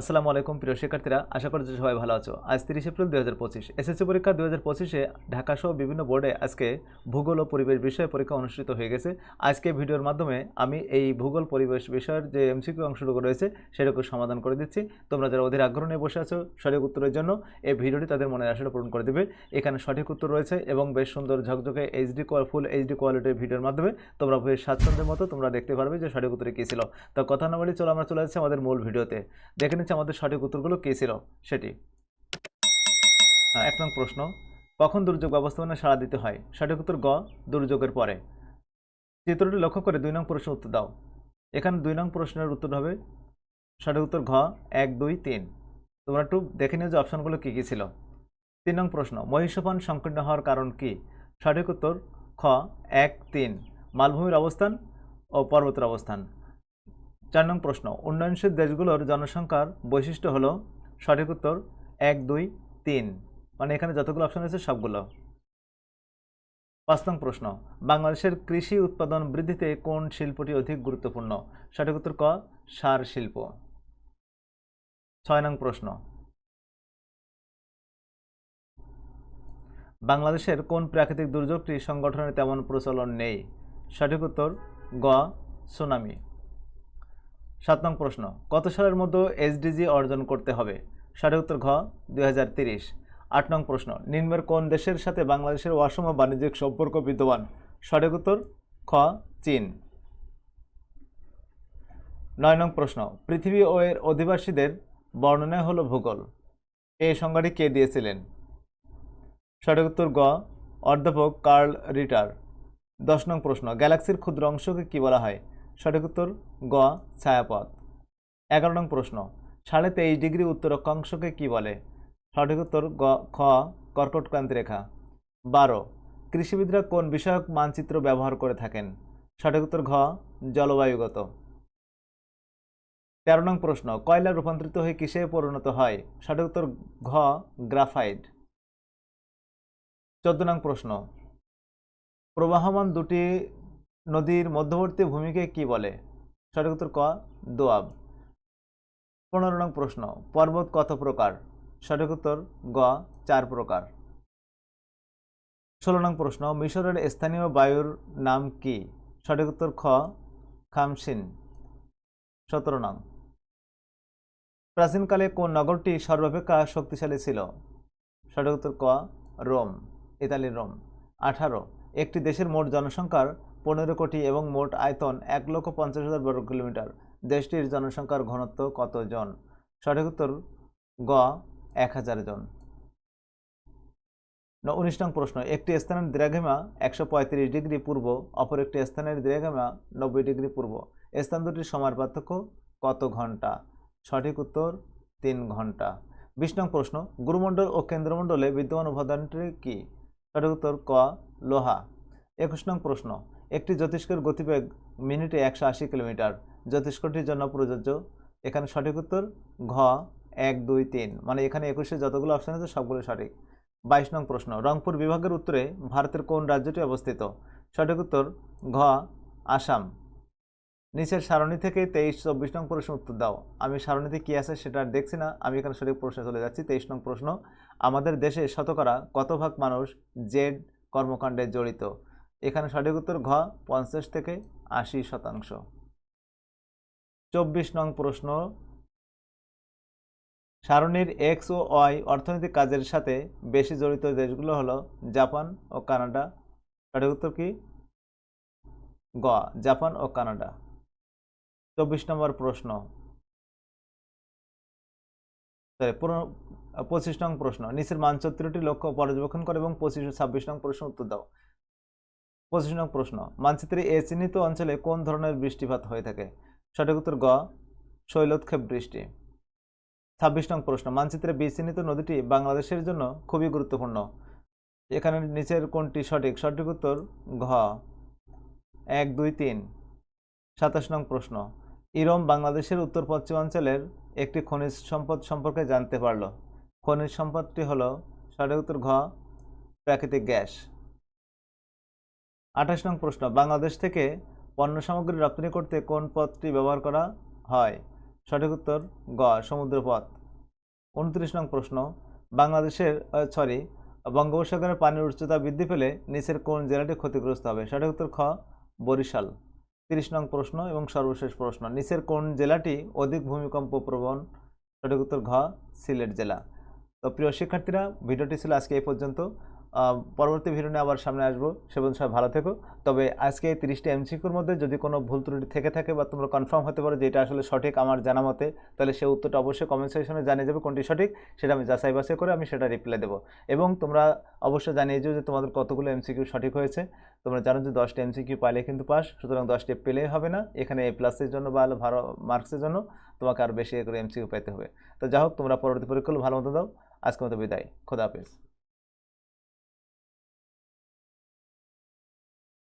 আসসালামু আলাইকুম, প্রিয় শিক্ষার্থীরা। আশা করি যে সবাই ভালো আছো। আজ তিরিশ এপ্রিল দুই হাজার পঁচিশ। এসএসসি পরীক্ষা দুই হাজার পঁচিশে ঢাকা সহ বিভিন্ন বোর্ডে আজকে ভূগোল ও পরিবেশ বিষয়ে পরীক্ষা অনুষ্ঠিত হয়ে গেছে। আজকে ভিডিওর মাধ্যমে আমি এই ভূগোল পরিবেশ বিষয়ের যে এমসিকিউ অংশটুকু রয়েছে, সেটুকু সমাধান করে দিচ্ছি। তোমরা যারা অধীর আগ্রহ নিয়ে বসে আছো, সঠিক উত্তরের জন্য এই ভিডিওটি তাদের মনের আশাটা পূরণ করে দেবে। এখানে সঠিক উত্তর রয়েছে এবং বেশ সুন্দর ঝকঝকে এইচডি ফুল এইচডি কোয়ালিটির ভিডিওর মাধ্যমে তোমরা বেশ স্বাচ্ছন্দ্যের মতো তোমরা দেখতে পারবে যে সঠিক উত্তরে কী ছিল। তো কথা না বলি চলো, আমরা চলে যাচ্ছি আমাদের মূল ভিডিওতে। দেখে নিচ্ছি আমাদের সঠিক উত্তরগুলো কী ছিল? সেটি। হ্যাঁ, এক নং প্রশ্ন। কখন দুর্যোগ ব্যবস্থাপনায় সাড়া দিতে হয়? সঠিক উত্তর গ দুর্যোগের পরে। চিত্রটি লক্ষ্য করে দুই নং প্রশ্ন উত্তর দাও। এখানে দুই নং প্রশ্নের উত্তর হবে সঠিক উত্তর ঘ এক দুই তিন। তোমরা একটু দেখে নিও যে অপশনগুলো কী কী ছিল। তিন নং প্রশ্ন মহিষপান সংকীর্ণ হওয়ার কারণ কি? সঠিক উত্তর খ এক তিন। মালভূমির অবস্থান ও পর্বতের অবস্থান। চার নং প্রশ্ন, উন্নয়নশীল দেশগুলোর জনসংখ্যার বৈশিষ্ট্য হলো সঠিক উত্তর এক, দুই, তিন। মানে এখানে যতগুলো অপশন আছে সবগুলো। পাঁচ নং প্রশ্ন, বাংলাদেশের কৃষি উৎপাদন বৃদ্ধিতে কোন শিল্পটি অধিক গুরুত্বপূর্ণ? সঠিক উত্তর ক, সার শিল্প। ছয় নং প্রশ্ন, বাংলাদেশের কোন প্রাকৃতিক দুর্যোগটি সংগঠনের তেমন প্রচলন নেই? সঠিক উত্তর গ, সুনামি। সাত নং প্রশ্ন, কত সালের মধ্যে এসডিজি অর্জন করতে হবে? সঠিক উত্তর ঘ, দুই আট নং প্রশ্ন, নিম্নের কোন দেশের সাথে বাংলাদেশের অসম বাণিজ্যিক সম্পর্ক বিদ্যমান? সঠিক উত্তর, খ, চীন। নয় নং প্রশ্ন, পৃথিবী ও এর অধিবাসীদের বর্ণনা হলো ভূগোল। এই সংজ্ঞাটি কে দিয়েছিলেন? সঠিক উত্তর, গ, অধ্যাপক কার্ল রিটার। দশ নং প্রশ্ন, গ্যালাক্সির ক্ষুদ্র অংশকে কী বলা হয়? সঠিক উত্তর গ, ছায়াপথ। এগারো নং প্রশ্ন, সাড়ে তেইশ ডিগ্রি উত্তর অক্ষাংশকে কী বলে? সঠিক উত্তর গ, খ কর্কটক্রান্তি রেখা। বারো, কৃষিবিদরা কোন বিষয়ক মানচিত্র ব্যবহার করে থাকেন? সঠিক উত্তর ঘ, জলবায়ুগত। তেরো নং প্রশ্ন, কয়লা রূপান্তরিত হয়ে কিসে পরিণত হয়? সঠিক উত্তর ঘ, গ্রাফাইট। চোদ্দ নং প্রশ্ন, প্রবাহমান দুটি নদীর মধ্যবর্তী ভূমিকে কি বলে? সঠিক উত্তর ক, দোয়াব। পনেরো নং প্রশ্ন, পর্বত কত প্রকার? সঠিক উত্তর গ, চার প্রকার। ষোলো নং প্রশ্ন, মিশরের স্থানীয় বায়ুর নাম কি? সঠিক উত্তর খ, খামসিন। সতেরো নং। প্রাচীনকালে কোন নগরটি সর্বাপেক্ষা শক্তিশালী ছিল? সঠিক উত্তর ক, রোম, ইতালির রোম। আঠারো, একটি দেশের মোট জনসংখ্যার পনেরো কোটি এবং মোট আয়তন এক লক্ষ পঞ্চাশ হাজার বর্গ কিলোমিটার। দেশটির জনসংখ্যার ঘনত্ব কত জন সঠিক উত্তর, গ, এক হাজার জন। উনিশ নং প্রশ্ন। একটি স্থানের দ্রাঘিমা একশো পঁয়ত্রিশ ডিগ্রি পূর্ব, অপর একটি স্থানের দ্রাঘিমা নব্বই ডিগ্রি পূর্ব। স্থান দুটির সময়ের পার্থক্য কত ঘণ্টা? সঠিক উত্তর, তিন ঘণ্টা। বিশ নং প্রশ্ন। গুরুমণ্ডল ও কেন্দ্রমণ্ডলে বিদ্যমান উপাদানটি কি? সঠিক উত্তর, ক, লোহা। একুশ নং প্রশ্ন। একটি জ্যোতিষ্কের গতিবেগ মিনিটে একশো আশি কিলোমিটার। জ্যোতিষ্কটির জন্য প্রযোজ্য। এখানে সঠিক উত্তর, ঘ, এক, দুই, তিন। মানে এখানে একুশে যতগুলো অপশন আছে সবগুলো সঠিক। বাইশ নং প্রশ্ন, রংপুর বিভাগের উত্তরে ভারতের কোন রাজ্যটি অবস্থিত? সঠিক উত্তর, ঘ, আসাম। নিচের সারণী থেকে তেইশ, চব্বিশ নং প্রশ্ন উত্তর দাও। আমি সারণীতে কী আছে সেটা আর দেখছি না। আমি এখানে সঠিক প্রশ্নে চলে যাচ্ছি। তেইশ নং প্রশ্ন, আমাদের দেশে শতকরা কত ভাগ মানুষ জেড কর্মকাণ্ডে জড়িত? এখানে সঠিক উত্তর ঘ, পঞ্চাশ থেকে আশি শতাংশ। চব্বিশ নং প্রশ্ন। সারণীর এক্স ও ওয়াই অর্থনৈতিক কাজের সাথে বেশি জড়িত দেশগুলো হলো জাপান ও কানাডা। সঠিক উত্তর কি? গ, জাপান ও কানাডা। চব্বিশ নম্বর প্রশ্ন। সরি পঁচিশ নং প্রশ্ন। নিচের মানচিত্রটি লক্ষ্য পর্যবেক্ষণ করে এবং পঁচিশ ছাব্বিশ নং প্রশ্ন উত্তর দাও। পঁচিশ নং প্রশ্ন, মানচিত্রে এ চিহ্নিত অঞ্চলে কোন ধরনের বৃষ্টিপাত হয়ে থাকে? সঠিক উত্তর গ শৈলোৎক্ষেপ বৃষ্টি। ছাব্বিশ নং প্রশ্ন, মানচিত্রে বি চিহ্নিত নদীটি বাংলাদেশের জন্য খুবই গুরুত্বপূর্ণ। এখানে নিচের কোনটি সঠিক? সঠিক উত্তর ঘ। এক, দুই, তিন। সাতাশ নং প্রশ্ন, ইরম বাংলাদেশের উত্তর পশ্চিমাঞ্চলের একটি খনিজ সম্পদ সম্পর্কে জানতে পারল। খনিজ সম্পদটি হল, সঠিক উত্তর ঘ, প্রাকৃতিক গ্যাস। আঠাশ নং প্রশ্ন, বাংলাদেশ থেকে পণ্য সামগ্রী রপ্তানি করতে কোন পথটি ব্যবহার করা হয়? সঠিক উত্তর, গ, সমুদ্রপথ। উনত্রিশ নং প্রশ্ন, বাংলাদেশের সরি বঙ্গোপসাগরের পানির উচ্চতা বৃদ্ধি পেলে নিচের কোন জেলাটি ক্ষতিগ্রস্ত হবে? সঠিক উত্তর, খ, বরিশাল। তিরিশ নং প্রশ্ন এবং সর্বশেষ প্রশ্ন, নিচের কোন জেলাটি অধিক ভূমিকম্প প্রবণ? সঠিক উত্তর, ঘ, সিলেট জেলা। তো প্রিয় শিক্ষার্থীরা, ভিডিওটি ছিল আজকে এই পর্যন্ত। পরবর্তী ভিডিও নিয়ে আবার সামনে আসব। সে পর্যন্ত সবাই ভালো থেকো। তবে আজকে এই তিরিশটি এমসিকিউর মধ্যে যদি কোনো ভুল ত্রুটি থেকে থাকে বা তোমরা কনফার্ম হতে পারো যে এটা আসলে সঠিক আমার জানা মতে, তাহলে সে উত্তরটা অবশ্যই কমেন্ট সেকশনে জানিয়ে যাবে কোনটি সঠিক, সেটা আমি যাচাই বাছাই করে আমি সেটা রিপ্লাই দেবো। এবং তোমরা অবশ্যই জানিয়ে যাও যে তোমাদের কতগুলো এমসিকিউ সঠিক হয়েছে। তোমরা জানো যে দশটা এমসিকিউ পাইলে কিন্তু পাস, সুতরাং দশটি পেলেই হবে না। এখানে এ প্লাসের জন্য বা ভালো মার্কসের জন্য তোমাকে আরও বেশি করে এমসিকিউ পেতে হবে। তো যাই হোক, তোমরা পরবর্তী পরীক্ষাগুলো ভালো মতো দাও। আজকে মতো বিদায়। খোদা হাফেজ।